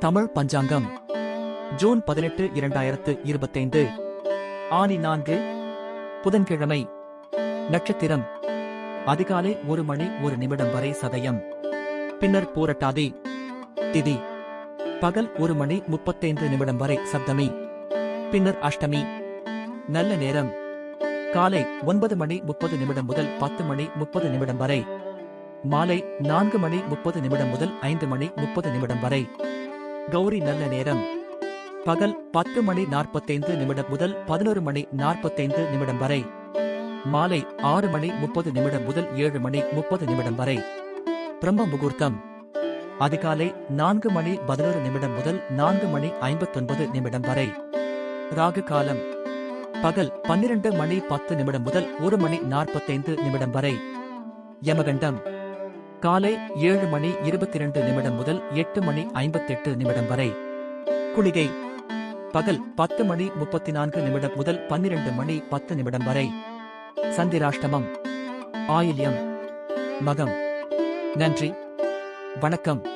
தமிழ் பஞ்சாங்கம். June பதினெட்டு இரண்டாயிரத்து இருபத்தைந்து. ஆனி நான்கு புதன்கிழமை நட்சத்திரம். அதிகாலை ஒரு மணி ஒரு நிமிடம் வரை சதயம். பின்னர் பூரட்டாதி. திதி. பகல் ஒரு மணி முப்பத்தைந்து நிமிடம் வரை சப்தமி. பின்னர் அஷ்டமி. நல்ல நேரம். காலை ஒன்பது மணி முப்பது நிமிடம் முதல் பத்து மணி முப்பது நிமிடம் வரை. மாலை நான்கு மணி முப்பது நிமிடம் முதல் ஐந்து மணி முப்பது நிமிடம் வரை. கௌரி நல்ல நேரம். பகல் பத்து மணி நாற்பத்தைந்து நிமிடம் முதல் பதினோரு மணி நாற்பத்தைந்து நிமிடம் வரை. மாலை ஆறு மணி முப்பது நிமிடம் முதல் ஏழு மணி முப்பது நிமிடம் வரை. பிரம்ம முகூர்த்தம். அதிகாலை நான்கு மணி பதினோரு நிமிடம் முதல் நான்கு மணி ஐம்பத்தொன்பது நிமிடம் வரை. ராகு காலம். பகல் பன்னிரண்டு மணி பத்து நிமிடம் முதல் ஒரு மணி நாற்பத்தைந்து நிமிடம் வரை. யமகண்டம். காலை ஏழு மணி இருபத்தி இரண்டு நிமிடம் முதல் எட்டு மணி ஐம்பத்தெட்டு நிமிடம் வரை. குளிகை. பகல் பத்து மணி முப்பத்தி நான்கு நிமிடம் முதல் பன்னிரண்டு மணி பத்து நிமிடம் வரை. சந்திராஷ்டமம். ஆயில்யம். மகம். நன்றி. வணக்கம்.